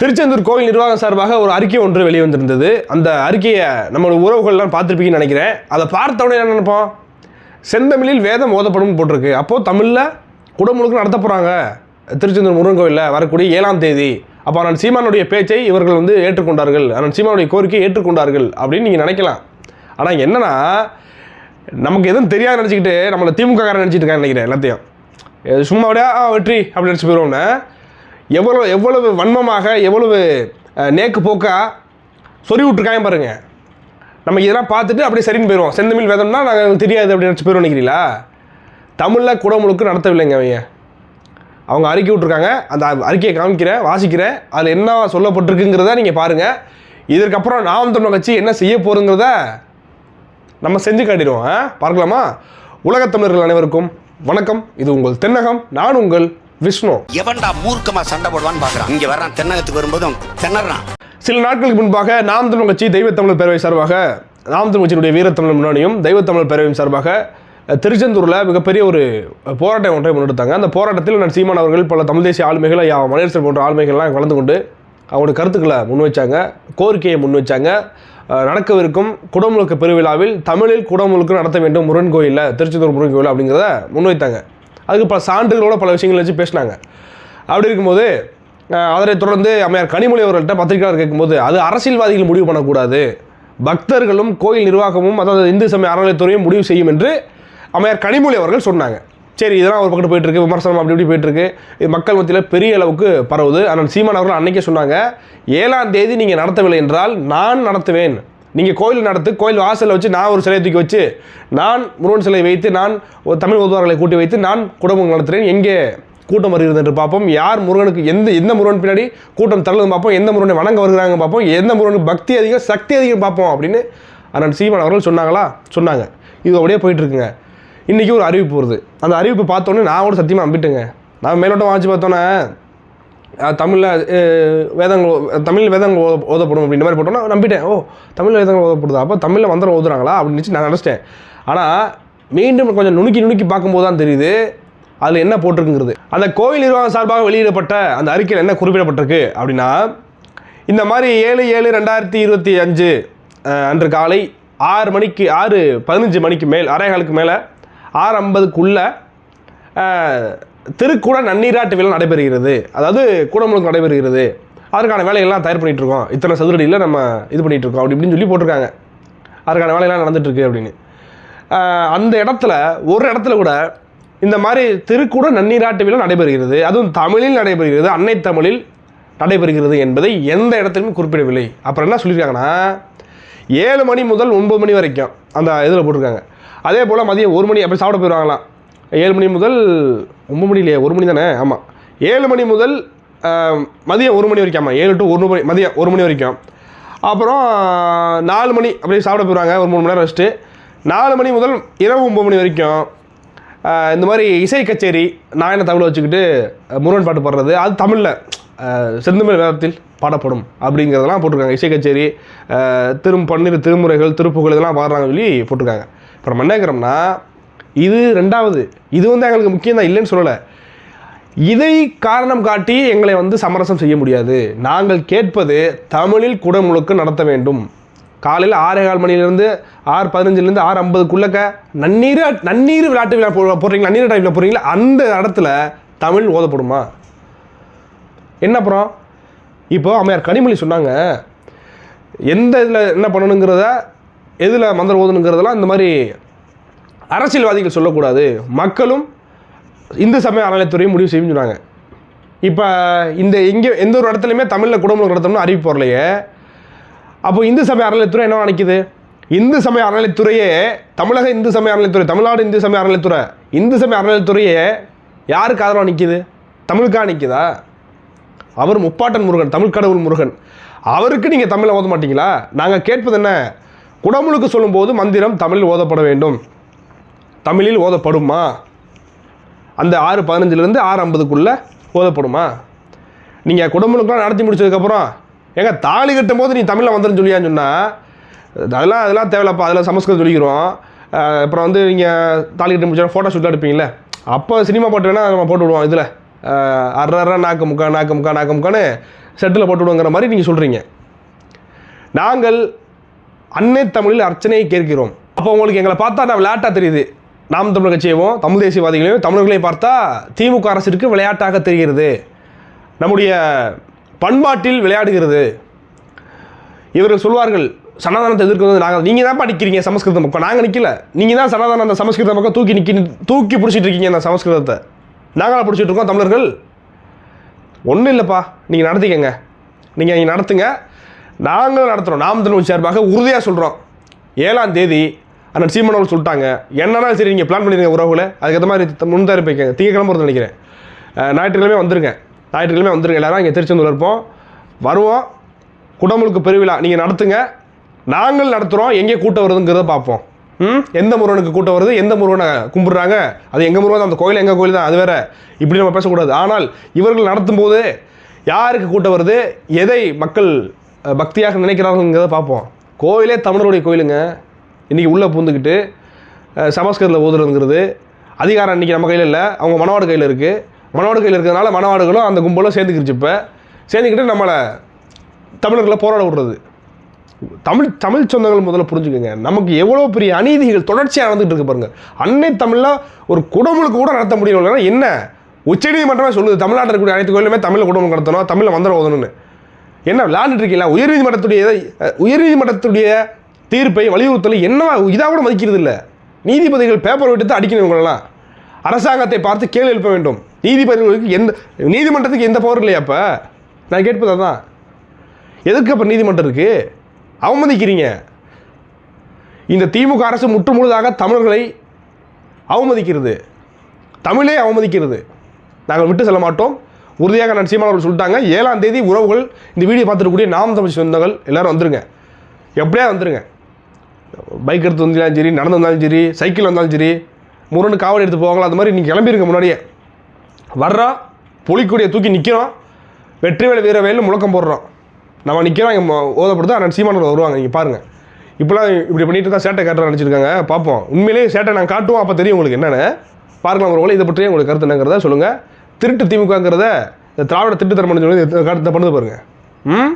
திருச்செந்தூர் கோவில் நிர்வாகம் சார்பாக ஒரு அறிக்கை ஒன்று வெளிவந்திருந்தது. அந்த அறிக்கையை நம்மளோட உறவுகள்லாம் பார்த்துருப்பீங்கன்னு நினைக்கிறேன். அதை பார்த்த உடனே என்ன நினைப்போம்? செந்தமிழில் வேதம் ஓதப்படும் போட்டிருக்கு அப்போது தமிழில் குடமுழுக்கு நடத்த போகிறாங்க திருச்செந்தூர் முருகன் கோவிலில் வரக்கூடிய ஏழாம் தேதி. அப்போ அண்ணன் சீமானுடைய பேச்சை இவர்கள் வந்து ஏற்றுக்கொண்டார்கள். அண்ணன் சீமானுடைய கோரிக்கையை ஏற்றுக்கொண்டார்கள் அப்படின்னு நீங்கள் நினைக்கலாம். ஆனால் என்னன்னா நமக்கு எதுவும் தெரியாது நினச்சிக்கிட்டு நம்மளை திமுக காரன் நினச்சிட்டு இருக்காங்க நினைக்கிறேன் எல்லாத்தையும். சும்மா அப்படியே ஆ வெற்றி அப்படின்னு நினச்சி போயிடுவோம்னா எவ்வளோ எவ்வளவு வன்மமாக எவ்வளவு நேக்கு போக்கா சொறி விட்ருக்காங்க பாருங்கள் நம்ம இதெல்லாம் பார்த்துட்டு அப்படியே சரின்னு போயிடுவோம். செந்தமிழ் வேதம்னா நாங்கள் தெரியாது அப்படின்னு நினச்சி போயிடுவோம் நினைக்கிறீங்களா? தமிழில் குடமுழுக்கு நடத்தவில்லைங்க அவங்க. அவங்க அறிக்கை விட்ருக்காங்க அந்த அறிக்கையை காமிக்கிறேன் வாசிக்கிறேன் அதில் என்ன சொல்லப்பட்டிருக்குங்கிறத நீங்கள் பாருங்கள் இதற்கப்புறம் நாம் தமிழ் கட்சி என்ன செய்ய போகிறோங்கிறத நம்ம செஞ்சு காட்டிடுவோம். ஆ? பார்க்கலாமா? உலகத் தமிழர்கள் அனைவருக்கும் வணக்கம். இது உங்கள் தென்னகம். நான் உங்கள் விஷ்ணு. எவன்டா மூர்க்கமா சண்டை போடுவான்னு பாக்குறான். இங்க வர்றான் தென்னகத்துக்கு வரும்போதும் திணறான். சில நாட்களுக்கு முன்பாக நாம் தமிழ் கட்சி தெய்வத்தமிழ் பேரவை சார்பாக நாம் தமிழ் கட்சியினுடைய வீரத்தமிழ் முன்னாடியும் தெய்வத்தமிழ் பேரவையும் சார்பாக திருச்செந்தூரில் மிகப்பெரிய ஒரு போராட்டம் ஒன்றை முன்னெடுத்தாங்க. அந்த போராட்டத்தில் நான் சீமான் அவர்கள் பல தமிழ் தேசிய ஆளுமைகள் ஐயா மணியரசன் போன்ற ஆளுமைகள்லாம் கலந்து கொண்டு அவங்களுடைய கருத்துக்களை முன்வைச்சாங்க கோரிக்கையை அஹ், நடக்கவிருக்கும் குடமுழுக்கு பெருவிழாவில் தமிழில் குடமுழுக்கு நடத்த வேண்டும் முருகன் கோயிலில் திருச்செந்தூர் முருகன் கோயில் அப்படிங்கிறத முன்வைத்தாங்க. அதுக்கு பல சான்றுகளோட பல விஷயங்கள் வச்சு பேசினாங்க. அப்படி இருக்கும்போது அதனை அதனைத் தொடர்ந்து அம்மையார் கனிமொழி அவர்கள்ட்ட பத்திரிகையாளர் கேட்கும்போது அது அரசியல்வாதிகள் முடிவு பண்ணக்கூடாது. பக்தர்களும் கோயில் நிர்வாகமும் அதாவது இந்து சமய அறநிலைத்துறையும் முடிவு செய்யும் என்று அம்மையார் கனிமொழி அவர்கள் சொன்னாங்க. சரி இதெல்லாம் ஒரு பக்கத்து போயிட்டு இருக்கு விமர்சனம் அப்படி இப்படி போயிட்டு இருக்கு. இது மக்கள் மத்தியில் பெரிய அளவுக்கு பரவுது. ஆனால் சீமான் அவர்கள் அன்னைக்கே சொன்னாங்க ஏழாம் தேதி நீங்கள் நடத்தவில்லை என்றால் நான் நடத்துவேன். நீங்கள் கோயில் நடத்து கோயில் வாசலில் வச்சு நான் ஒரு சிலையை தூக்கி வச்சு நான் முருகன் சிலை வைத்து நான் ஒரு தமிழ் உதவார்களை கூட்டி வைத்து நான் குடும்பம் நடத்துகிறேன் எங்கே கூட்டம் வருகிறது என்று பார்ப்போம். யார் முருகனுக்கு எந்த எந்த முருகன் பின்னாடி கூட்டம் தரலுன்னு பார்ப்போம். எந்த முருகனை வணங்க வருகிறாங்க பார்ப்போம். எந்த முருகனுக்கு பக்தி அதிகம் சக்தி அதிகம் பார்ப்போம் அப்படின்னு அண்ணன் சீமான் அவர்கள் சொன்னாங்களா? சொன்னாங்க. இது அப்படியே போயிட்டுருக்குங்க. இன்றைக்கி ஒரு அறிவிப்பு வருது. அந்த அறிவிப்பு பார்த்தோன்னே நான் கூட சத்தியமாக நம்பிட்டேங்க. நான் மேலோட்டம் வாங்கி பார்த்தோன்னே தமிழில் வேதங்கள் தமிழ் வேதங்கள் ஓத ஓதப்படும் அப்படின்ற மாதிரி போட்டோம்னா நம்பிட்டேன். ஓ தமிழ் வேதங்கள் ஓதப்படுதா? அப்போ தமிழில் மந்திரம் ஓதுறாங்களா? அப்படின்னு நினச்சி நான் நினச்சிட்டேன். ஆனால் மீண்டும் கொஞ்சம் நுணுக்கி நுணுக்கி பார்க்கும்போது தான் தெரியுது அதில் என்ன போட்டிருக்குங்கிறது. அந்த கோவில் நிர்வாகம் சார்பாக வெளியிடப்பட்ட அந்த அறிக்கையில் என்ன குறிப்பிடப்பட்டிருக்கு அப்படின்னா இந்த மாதிரி ஏழு ஏழு ரெண்டாயிரத்தி இருபத்தி அஞ்சு அன்று காலை ஆறு மணிக்கு ஆறு பதினஞ்சு மணிக்கு மேல் அரைகாலுக்கு மேலே ஆறு ஐம்பதுக்குள்ள திருக்கூட நன்னீராட்டு விழா நடைபெறுகிறது. அதாவது கூடமுழுக்கு நடைபெறுகிறது. அதற்கான வேலைகள்லாம் தயார் பண்ணிட்டு இருக்கோம் இத்தனை சதுரடியில் நம்ம இது பண்ணிட்டு இருக்கோம் அப்படி இப்படின்னு சொல்லி போட்டிருக்காங்க. அதற்கான வேலையெல்லாம் நடந்துட்டு இருக்கு அப்படின்னு அந்த இடத்துல ஒரு இடத்துல கூட இந்த மாதிரி திருக்கூட நன்னீராட்டு விழா நடைபெறுகிறது. அதுவும் தமிழில் நடைபெறுகிறது. அன்னை தமிழில் நடைபெறுகிறது என்பதை எந்த இடத்திலும் குறிப்பிடவில்லை. அப்புறம் என்ன சொல்லியிருக்காங்கன்னா ஏழு மணி முதல் ஒன்பது மணி வரைக்கும் அந்த இதில் போட்டிருக்காங்க. அதே போல் மதியம் ஒரு மணி அப்படி சாப்பிட போயிடுவாங்களாம் ஏழு மணி முதல் ஒம்பது மணி இல்லையா? ஒரு மணி தானே? ஆமாம் ஏழு மணி முதல் மதியம் ஒரு மணி வரைக்கும் ஆமாம் ஏழு டு ஒரு மணி மதியம் ஒரு மணி வரைக்கும். அப்புறம் நாலு மணி அப்படியே சாப்பிட போயிடுவாங்க. ஒரு மூணு மணி நேரம் ரெஸ்ட்டு நாலு மணி முதல் இரவு ஒம்பது மணி வரைக்கும் இந்த மாதிரி இசை கச்சேரி நாயன தமிழை வச்சுக்கிட்டு முருகன் பாட்டு பாடுறது அது தமிழில் செந்தமிழ் நேரத்தில் பாடப்படும் அப்படிங்கிறதெல்லாம் போட்டிருக்காங்க. இசை கச்சேரி ஆஹ், திரும் பன்னிரு திருமுறைகள் திருப்புகள் இதெல்லாம் பாடுறாங்க சொல்லி போட்டிருக்காங்க. இப்போ நம்ம என்ன கேட்குறோம்னா இது ரெண்டாவது. இது வந்து எங்களுக்கு முக்கியம் தான் இல்லைன்னு சொல்லலை. இதை காரணம் காட்டி எங்களை வந்து சமரசம் செய்ய முடியாது. நாங்கள் கேட்பது தமிழில் குடமுழுக்கு நடத்த வேண்டும். காலையில் ஆறே கால் மணிலேருந்து ஆறு பதினஞ்சுலேருந்து ஆறு ஐம்பதுக்குள்ளக்க நன்னீர் நன்னீர் விளையாட்டு விழா போ- போடுறீங்களா? நன்னீர் டைமில் போடுறீங்களா? அந்த இடத்துல தமிழ் ஓதப்படுமா? என்ன அப்புறம்? இப்போது அம்மையார் கனிமொழி சொன்னாங்க எந்த இதில் என்ன பண்ணணுங்கிறத எதில் மந்திரம் ஓதணுங்கிறதெல்லாம் இந்த மாதிரி அரசியல்வாதிகள் சொல்லக்கூடாது. மக்களும் இந்து சமய அறநிலைத்துறையும் முடிவு செய்யும் சொன்னாங்க. இப்போ இந்த எங்கே எந்த ஒரு இடத்துலையுமே தமிழில் குடும்பம் நடத்தணும்னு அறிவிப்பு வரலையே அப்போ இந்து சமய அறநிலைத்துறை என்ன நினைக்குது? இந்து சமய அறநிலைத்துறையே தமிழக இந்து சமய அறநிலைத்துறை தமிழ்நாடு இந்து சமய அறநிலைத்துறை இந்து சமய அறநிலைத்துறையே யாருக்கு ஆதரவாக நிற்கிது தமிழுக்காக நிற்குதா அவர் முப்பாட்டன் முருகன் தமிழ் கடவுள் முருகன். அவருக்கு நீங்கள் தமிழில் ஓத மாட்டீங்களா? நாங்கள் கேட்பது என்ன? குடமுழுக்கு சொல்லும்போது மந்திரம் தமிழில் ஓதப்பட வேண்டும். தமிழில் ஓதப்படுமா? அந்த ஆறு பதினஞ்சுலேருந்து ஆறு ஐம்பதுக்குள்ளே ஓதப்படுமா? நீங்கள் குடும்பங்களுக்குலாம் நடத்தி முடிச்சதுக்கப்புறம் ஏங்க தாலி கட்டும் போது நீ தமிழில் வந்துடும் சொல்லியான்னு சொன்னால் அதெல்லாம் அதெல்லாம் தேவையில்லப்பா அதெல்லாம் சமஸ்கிருதம் சொல்லிக்கிறோம். அப்புறம் வந்து நீங்கள் தாலி கட்டி முடிச்சா ஃபோட்டோ ஷூட்லாம் எடுப்பீங்களே அப்போ சினிமா பாட்டு வேணால் நம்ம போட்டு விடுவோம் இதில். அரை அரை நாக்கு முக்கா நாக்கு முக்கா நாக்கு முக்கான்னு செட்டில் போட்டு விடுங்கிற மாதிரி நீங்கள் சொல்கிறீங்க நாங்கள் அன்னை தமிழில் அர்ச்சனையை கேட்கிறோம். அப்போ உங்களுக்கு எங்களை பார்த்தா நான் விளையாட்டாக தெரியுது. நாம் தமிழர் கட்சியவும் தமிழ் தேசியவாதிகளையும் தமிழர்களை பார்த்தா திமுக அரசிற்கு விளையாட்டாக தெரிகிறது. நம்முடைய பண்பாட்டில் விளையாடுகிறது. இவர்கள் சொல்வார்கள் சனாதனத்தை எதிர்க்கிறது நாங்கள் நீங்கள் தான் படிக்கிறீங்க சமஸ்கிருத பக்கம் நாங்கள் நிற்கல நீங்கள் தான் சனாதன அந்த சமஸ்கிருத பக்கம் தூக்கி நிற்கி தூக்கி பிடிச்சிட்டு இருக்கீங்க அந்த சமஸ்கிருதத்தை. நாங்களாக பிடிச்சிட்டு இருக்கோம் தமிழர்கள். ஒன்றும் இல்லைப்பா. நீங்கள் நடத்திக்கங்க. நீங்கள் நீங்கள் நடத்துங்க. நாங்களும் நடத்துகிறோம் நாம் தமிழ் சார்பாக உறுதியாக சொல்கிறோம் ஏழாம் தேதி அண்ணன் சீமனவர்கள் சொல்லிட்டாங்க என்னன்னா சரி நீங்கள் பிளான் பண்ணிருங்க உறவுகளை அதுக்கேற்ற மாதிரி த- முன்தயாரிப்பிக்கங்க திங்கக்கிழமை வருது நினைக்கிறேன். ஞாயிற்றுக்கிழமை வந்துருங்க. ஞாயிற்றுக்கிழமை வந்துருங்க. எல்லாரும் இங்கே திருச்செந்தூர் இருப்போம். வருவோம். குடமுழுக்கு பெருவிழா நீங்கள் நடத்துங்க. நாங்கள் நடத்துகிறோம் எங்கே கூட்டம் வருதுங்கிறத பார்ப்போம். ம்? எந்த முருகனுக்கு கூட்டம் வருது? எந்த முருகனை கும்பிட்றாங்க? அது எங்கள் முருகன் தான் அந்த கோயில் எங்கள் கோயில் தான் அது வேறு. இப்படி நம்ம பேசக்கூடாது. ஆனால் இவர்கள் நடத்தும் போது யாருக்கு கூட்டம் வருது? எதை மக்கள் பக்தியாக நினைக்கிறார்கள்ங்கிறத பார்ப்போம். கோயிலே தமிழருடைய கோயிலுங்க. இன்றைக்கி உள்ளே பூந்துக்கிட்டு சமஸ்கிருதத்தில் ஓதுறதுங்கிறது அதிகாரம் இன்றைக்கி நம்ம கையில் இல்லை. அவங்க மணவாடு கையில் இருக்குது மனவாடு கையில் இருக்கிறதுனால மணவாடுகளும் அந்த கும்பலும் சேர்ந்துக்கிடுச்சு இப்போ. சேர்ந்துக்கிட்டு நம்மளை தமிழர்களை போராட விடுறது. தமிழ் தமிழ் சொந்தங்கள் முதல்ல புரிஞ்சுக்கோங்க. நமக்கு எவ்வளோ பெரிய அநீதிகள் தொடர்ச்சியாக நடந்துகிட்டு இருக்கு பாருங்க. அன்னை தமிழில் ஒரு குடமுழுக்கு கூட நடத்த முடியும் என்ன? உச்சநீதிமன்றமே சொல்லுது தமிழ்நாட்டில் இருக்கக்கூடிய அனைத்து கோயிலுமே தமிழில் குடும்பம் நடத்தணும் தமிழில் மந்திரம் ஓதணும்னு. என்ன விளாண்டுட்டு இருக்கீங்களா? உயர்நீதிமன்றத்துடைய உயர்நீதிமன்றத்துடைய தீர்ப்பை வலியுறுத்தலை என்னவா இதாக கூட மதிக்கிறது இல்லை நீதிபதிகள் பேப்பர் விட்டு தான் அடிக்கணும் இவங்களெல்லாம். அரசாங்கத்தை பார்த்து கேள்வி எழுப்ப வேண்டும். நீதிபதிகளுக்கு எந்த நீதிமன்றத்துக்கு எந்த பவர் இல்லையா அப்போ? நான் கேட்பது அதான். எதுக்கு அப்போ நீதிமன்றம் இருக்குது அவமதிக்கிறீங்க. இந்த திமுக அரசு முற்றுமுழுதாக தமிழர்களை அவமதிக்கிறது. தமிழே அவமதிக்கிறது. நாங்கள் விட்டு செல்ல மாட்டோம். உறுதியாக நான் சீமானவர்கள் சொல்லிட்டாங்க. ஏழாம் தேதி உறவுகள் இந்த வீடியோ பார்த்துருக்கக்கூடிய நாம் தமிழ் சொந்தங்கள் எல்லாரும் வந்துருங்க. எப்படியா வந்துருங்க. பைக் எடுத்து வந்தாலும் சரி நடந்து வந்தாலும் சரி சைக்கிள் வந்தாலும் சரி முருகனு காவடி எடுத்து போவாங்களா? அது மாதிரி நீங்கள் கிளம்பிருங்க முன்னாடியே. வர்றோம் புலிக்கொடியை தூக்கி நிற்கிறோம் வீர வேலில் முழக்கம் போடுறோம். நம்ம நிற்கிறோம் இங்கே ஓதப்படுது ஆனால் சீமானோட வருவாங்க நீங்கள் பாருங்கள் இப்போலாம் இப்படி பண்ணிட்டு தான் சேட்டை காட்டுற நினச்சிருக்காங்க. பார்ப்போம். உண்மையிலேயே சேட்டை நான் காட்டுவோம் அப்போ தெரியும் உங்களுக்கு என்னென்னு. பாருங்கள் ஒரு இதை பற்றியே உங்களுக்கு கருத்து என்னங்கிறத சொல்லுங்கள் திருட்டு திமுகங்கிறத இந்த திராவிட திட்டு தரமணி சொல்லி கருத்தை பண்ணுது பாருங்கள் ம்?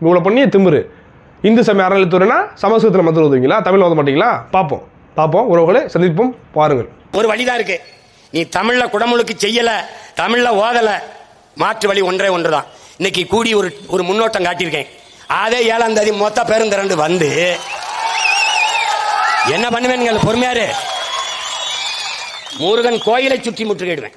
இவ்வளோ பண்ணி திமிரு. இந்து சமய அறநிலைத்துறைனா சமஸ்கிருதத்தில் மந்திரம் ஓதுவீங்களா தமிழ் ஓத மாட்டீங்களா? பார்ப்போம். பார்ப்போம். உறவுகளை சந்திப்போம். பாருங்கள். ஒரு வழிதான் இருக்கு. நீ தமிழ்ல குடமுழுக்கு செய்யல தமிழ்ல ஓதல மாற்று வழி ஒன்றே ஒன்றுதான். இன்னைக்கு கூடி ஒரு ஒரு முன்னோட்டம் காட்டியிருக்கேன். அதே ஏழாம் தேதி மொத்த பேரும் திரண்டு வந்து என்ன பண்ணுவேன் பொறுமையாரு? முருகன் கோயிலை சுற்றி முற்றுகையிடுவேன்.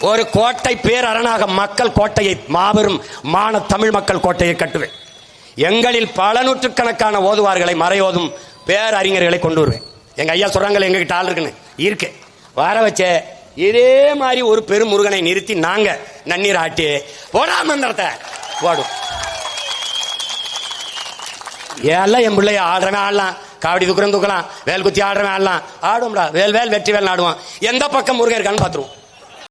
ஒரு கோட்டை பேரரணாக மக்கள் கோட்டையை மாபெரும் மான தமிழ் மக்கள் கோட்டையை கட்டுவேன். எங்களில் பல நூற்றுக்கணக்கான ஓதுவார்களை மறையோதும் பேரறிஞர்களை கொண்டு வருவேன். எங்க ஐயா சொல்கிறாங்களே எங்ககிட்ட ஆள் இருக்குன்னு. இருக்கு. வர வச்ச இதே மாதிரி ஒரு பெரும் முருகனை நிறுத்தி நாங்க நன்னீர் ஆட்டி போடா மந்திரத்தை. போடும் எல்லாம் என் பிள்ளைய ஆடுறவன் ஆடலாம்? காவடி தூக்குறவன் தூக்கலாம். வேல் குத்தி ஆடுறவன் ஆடலாம். ஆடும்டா வேல் வேல் வெற்றி வேல் ஆடுவான் எந்த பக்கம் முருகன் இருக்கான்னு பார்த்துருவோம்.